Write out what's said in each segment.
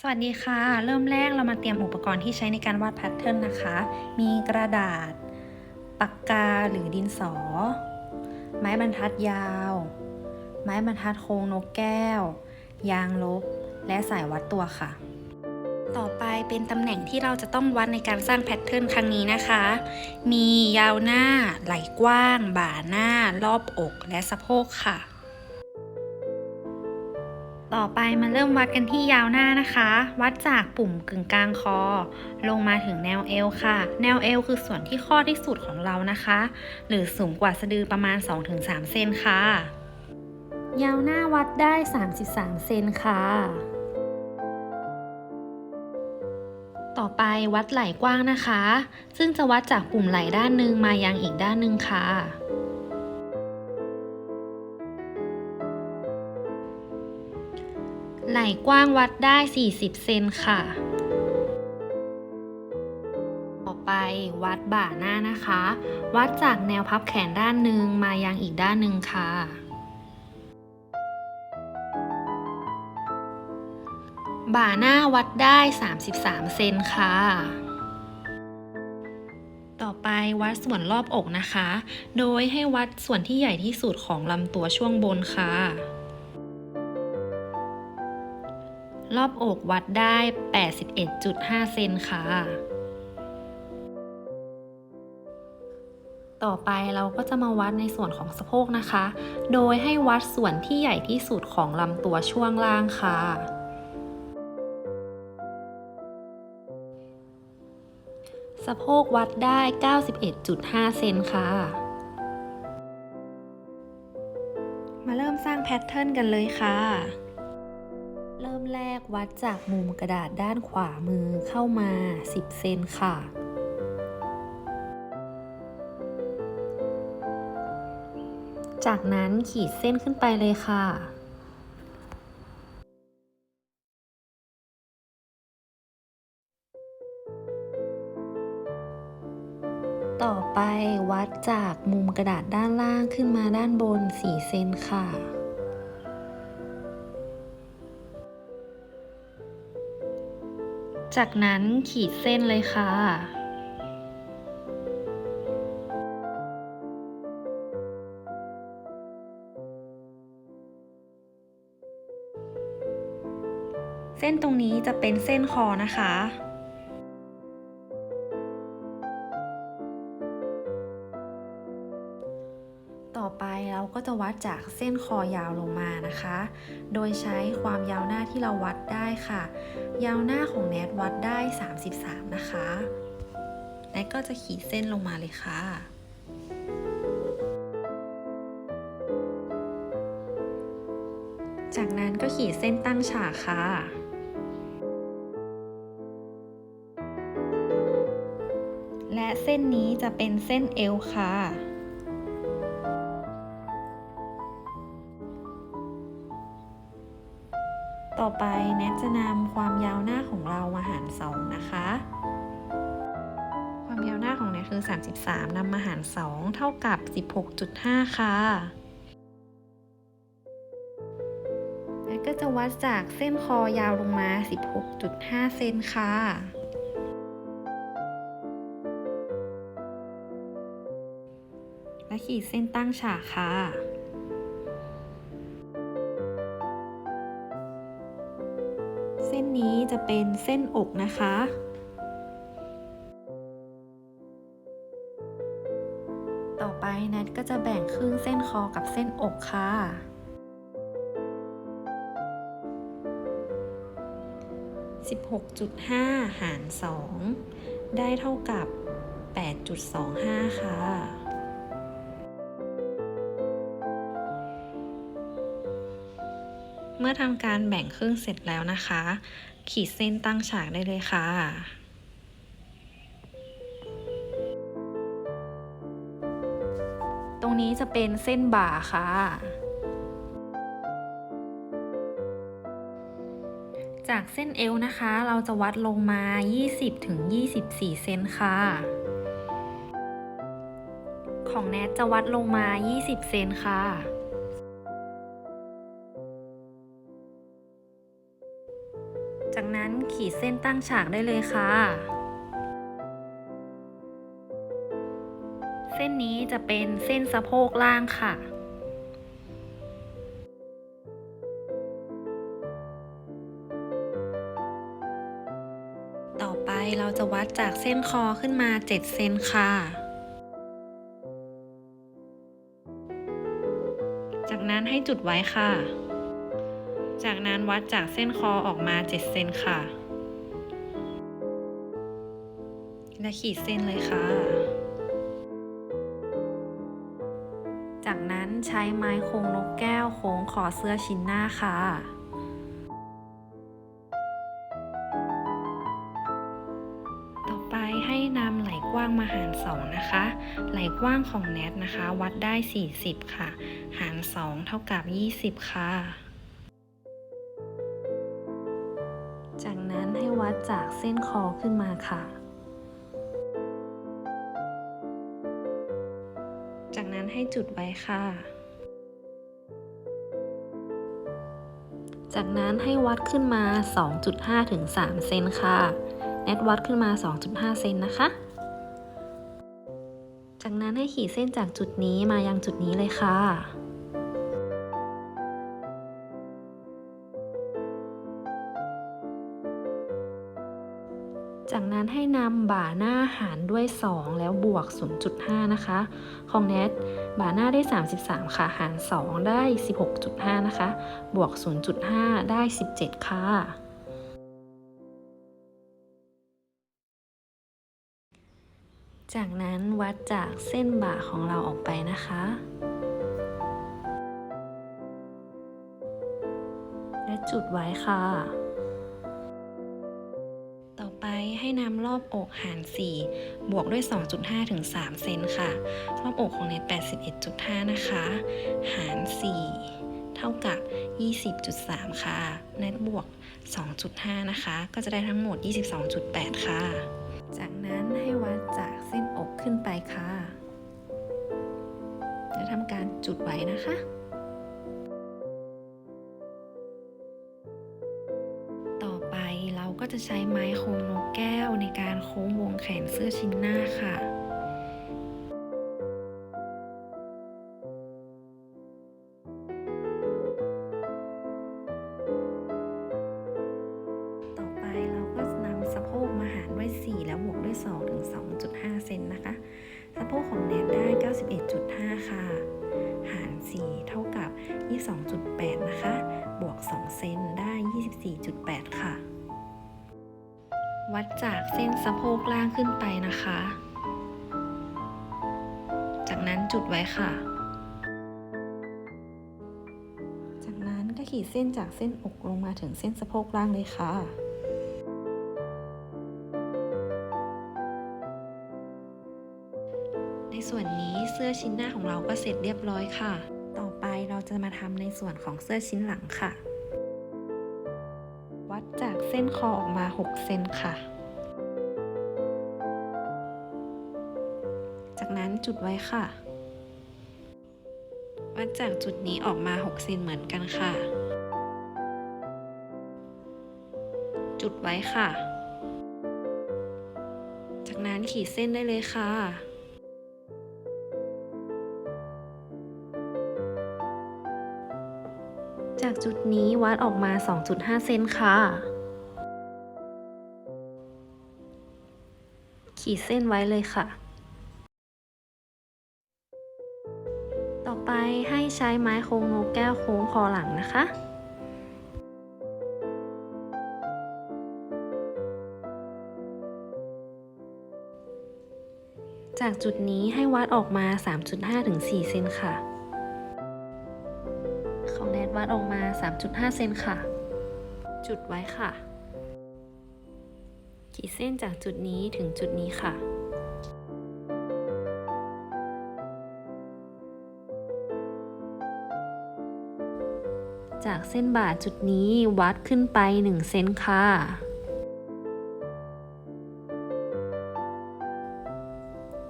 สวัสดีค่ะ เริ่มแรกเรามาเตรียมอุปกรณ์ที่ใช้ในการวาดแพทเทิร์นนะคะ มีกระดาษ ปากกาหรือดินสอ ไม้บรรทัดยาว ไม้บรรทัดโค้งนกแก้ว ยางลบ และสายวัดตัวค่ะ ต่อไปเป็นตำแหน่งที่เราจะต้องวัดในการสร้างแพทเทิร์นครั้งนี้นะคะ มียาวหน้า ไหล่กว้าง บ่าหน้า รอบอก และสะโพกค่ะ ต่อไปมาเริ่มวัดกันที่ยาวหน้านะคะ วัดจากปุ่มกึ่งกลางคอ ลงมาถึงแนวเอวค่ะ แนวเอวคือส่วนที่ข้อที่สุดของเรานะคะ หรือสูงกว่าสะดือประมาณ 2-3 เซนค่ะ ยาวหน้าวัดได้ 33 เซนค่ะ ต่อไปวัดไหล่กว้างนะคะ ซึ่งจะวัดจากปุ่มไหล่ด้านหนึ่งมายังอีกด้านหนึ่งค่ะ ไหล่กว้างวัดได้ 40 เซนค่ะ ต่อไปวัดบ่าหน้านะคะ วัดจากแนวพับแขนด้านหนึ่งมายังอีกด้านหนึ่งค่ะ บ่าหน้าวัดได้ 33 เซนค่ะต่อไปวัดส่วนรอบอกนะคะ โดยให้วัดส่วนที่ใหญ่ที่สุดของลำตัวช่วงบนค่ะ รอบอกวัดได้ 81.5 เซนค่ะ ต่อไปเราก็จะมาวัดในส่วนของสะโพกนะคะ โดยให้วัดส่วนที่ใหญ่ที่สุดของลำตัวช่วงล่างค่ะสะโพกวัดได้ 91.5 เซนค่ะ มาเริ่มสร้างแพทเทิร์นกันเลยค่ะ เริ่มแรกวัดจากมุมกระดาษด้านขวามือเข้ามา 10 เซนค่ะ จากนั้นขีดเส้นขึ้นไปเลยค่ะ ต่อไปวัดจากมุมกระดาษด้านล่างขึ้นมาด้านบน 4 เซนค่ะ จากนั้นขีดเส้นเลยค่ะ เส้นตรงนี้จะเป็นเส้นคอนะคะ วัดจากเส้นคอยาวลงมานะคะ โดยใช้ความยาวหน้าที่เราวัดได้ค่ะ ยาวหน้าของแนทวัดได้ 33 นะคะแนทก็จะขีดเส้นลงมาเลยค่ะจากนั้นก็ขีดเส้นตั้งฉากค่ะ และเส้นนี้จะเป็นเส้นเอวค่ะ ต่อไปแนทจะนำความยาวหน้าของเรามาหาร 2 นะคะ ความยาวหน้าของแนทคือ 33นำมาหาร 2 เท่ากับ 16.5 ค่ะแนทก็จะวัดจากเส้นคอยาวลงมา 16.5 เซนค่ะและขีดเส้นตั้งฉากค่ะ นี้จะเป็นเส้นอกนะคะ ต่อไปแนทก็จะแบ่งครึ่งเส้นคอกับเส้นอกค่ะ16.5 หาร 2 ได้เท่ากับ 8.25 ค่ะ มื่อทำการแบ่งครึ่งเสร็จแล้วนะคะ ขีดเส้นตั้งฉากได้เลยค่ะตรงนี้จะเป็นเส้นบ่าค่ะ จากเส้นเอวนะคะ เราจะวัดลงมา 20-24 เซนค่ะ ของแนทจะวัดลงมา 20 เซนค่ะ ขีดเส้นตั้งฉากได้เลยค่ะ เส้นนี้จะเป็นเส้นสะโพกล่างค่ะต่อไปเราจะวัดจากเส้นคอขึ้นมา 7 เซนค่ะ จากนั้นให้จุดไว้ค่ะ จากนั้นวัดจากเส้นคอออกมา 7 เซนค่ะ และขีดเส้นเลยค่ะ จากนั้นใช้ไม้โค้งนกแก้วโค้งขอเสื้อชิ้นหน้าค่ะต่อไปให้นำไหล่กว้างมาหารสองนะคะ ไหล่กว้างของแนทนะคะ วัดได้ 40 ค่ะ หาร 2 เท่ากับ 20 ค่ะ จากนั้นให้วัดจากเส้นคอขึ้นมาค่ะ ให้จุดไว้ค่ะ จากนั้นให้วัดขึ้นมา 2.5 ถึง 3 เซนค่ะ แนทวัดขึ้นมา 2.5 เซนนะคะ จากนั้นให้ขีดเส้นจากจุดนี้มายังจุดนี้เลยค่ะ จากนั้นให้นำบ่าหน้าหารด้วย 2 แล้วบวก 0.5 นะคะ ของแนทบ่าหน้าได้ 33 ค่ะ หาร 2 ได้ 16.5 นะคะ บวก 0.5 ได้ 17 ค่ะ จากนั้นวัดจากเส้นบ่าของเราออกไปนะคะและจุดไว้ค่ะ ให้นำรอบอกหาร 4 บวกด้วย 2.5 ถึง 3 เซนค่ะ รอบอกของเน็ต81.5 นะคะ หาร 4 เท่ากับ 20.3 ค่ะ เน็ตบวก 2.5 นะคะ ก็จะได้ทั้งหมด 22.8 ค่ะ จากนั้นให้วัดจากเส้นอกขึ้นไปค่ะและทำการจุดไว้นะคะ ก็จะใช้ไม้โค้งนกแก้วในการโค้งวงแขนเสื้อชิ้นหน้าค่ะ ต่อไปเราก็นำสะโพกมาหารด้วย 4 แล้วบวกด้วย 2 ถึง 2.5 เซนนะคะ สะโพกของเนทได้ 91.5 ค่ะ หาร 4 เท่ากับ 22.8 นะคะ บวก 2 เซนได้ 24.8 ค่ะ วัดจากเส้นสะโพกล่างขึ้นไปนะคะ จากนั้นจุดไว้ค่ะ จากนั้นก็ขีดเส้นจากเส้นอกลงมาถึงเส้นสะโพกล่างเลยค่ะในส่วนนี้เสื้อชิ้นหน้าของเราก็เสร็จเรียบร้อยค่ะ ต่อไปเราจะมาทำในส่วนของเสื้อชิ้นหลังค่ะวัด จากเส้นคอออกมา 6 เซนค่ะ จากนั้นจุดไว้ค่ะ วัดจากจุดนี้ออกมา 6 เซนเหมือนกันค่ะ จุดไว้ค่ะ จากนั้นขีดเส้นได้เลยค่ะ จากจุดนี้วัดออกมา 2.5 เซนค่ะ ขีดเส้นไว้เลยค่ะ ต่อไปให้ใช้ไม้โค้งนกแก้วโค้งคอหลังนะคะจากจุดนี้ให้วัดออกมา 3.5-4 เซนค่ะ ของแนทวัดออกมา 3.5 เซนค่ะ จุดไว้ค่ะ ขีดเส้นจากจุดนี้ถึงจุดนี้ค่ะจากเส้นบ่าจุดนี้วัดขึ้นไป 1 เซนค่ะ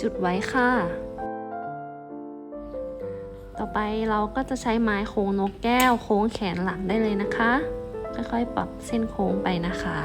จุดไว้ค่ะ ต่อไปเราก็จะใช้ไม้โค้งนกแก้วโค้งแขนหลังได้เลยนะคะ ค่อยๆปรับเส้นโค้งไปนะคะ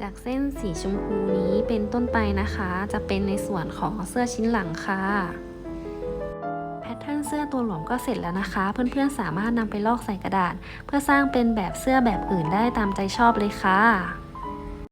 จากเส้นสีชมพูนี้เป็นต้นไปนะคะ จะเป็นในส่วนของเสื้อชิ้นหลังค่ะ แพทเทิร์นเสื้อตัวหลวมก็เสร็จแล้วนะคะ เพื่อนๆสามารถนำไปลอกใส่กระดาษ เพื่อสร้างเป็นแบบเสื้อแบบอื่นได้ตามใจชอบเลยค่ะ